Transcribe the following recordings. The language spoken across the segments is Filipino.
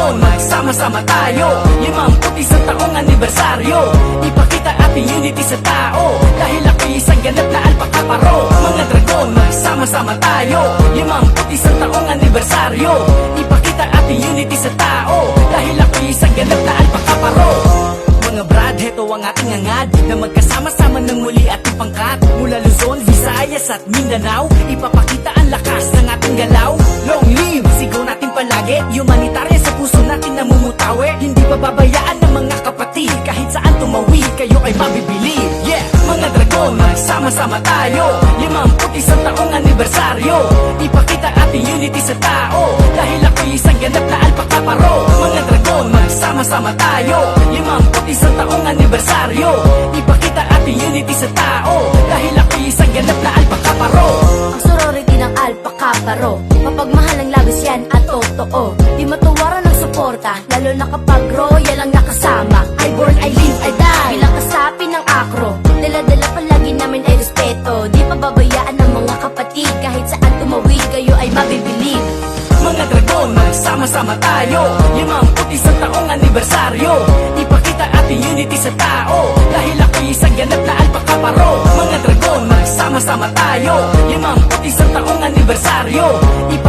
dragon, magsama-sama tayo. Limamput isang taong anibersaryo. Ipakita ating unity sa tao. Dahil ako'y isang ganap na alpakaparo. Mga dragon, magsama-sama tayo. Limamput isang taong anibersaryo. Ipakita ating unity sa tao. Dahil ako'y isang ganap na alpakaparo. Mga brad, heto ang ating angad Na magkasama-sama ng muli ating pangkat Mula Luzon, Visayas at Mindanao Ipapakita palagi Humanitarya sa puso natin namumutawi Hindi pababayaan ng mga kapatid. Kahit saan tumawi, kayo ay mabibili. Yeah, mga dragon, magsama-sama tayo. Limamput isang taong anibersaryo. Ipakita ating unity sa tao. Dahil ako'y isang ganap na alpakaparo. Mga dragon, magsama-sama tayo. Limamput isang taong anibersaryo. Ipakita ating unity sa tao. Dahil ako'y isang ganap na alpakaparo. Ang sorority ng alpaka totoo. Di matuwaran ng suporta Lalo na kapag royal ang nakasama. I born, I live, I die. Bilang kasapi ng akro Dala-dala palagi namin ay respeto. Di pababayaan ng mga kapatid Kahit saan tumawid kayo ay mabibilib. Mga dragon, magsama-sama tayo. Limamput isang taong anibersaryo. Ipakita ating unity sa tao. Dahil ako'y isang ganap na alpakaparo. Mga dragon, magsama-sama tayo. Limamput isang taong anibersaryo. Ipakita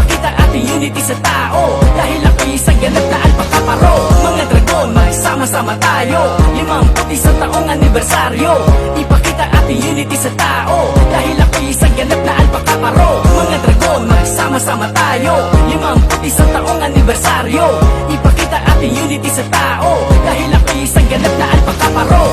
ating unity sa tao. Dahil ako'y isang ganap na alpakaparo. Mga dragon, magsama-sama tayo. Limamput isang taong anibersaryo. Ipakita ating unity sa tao. Dahil ako'y isang ganap na alpakaparo. Mga dragon, magsama-sama tayo. Limamput isang taong anibersaryo. Ipakita ating unity sa tao. Dahil ako'y isang ganap na alpakaparo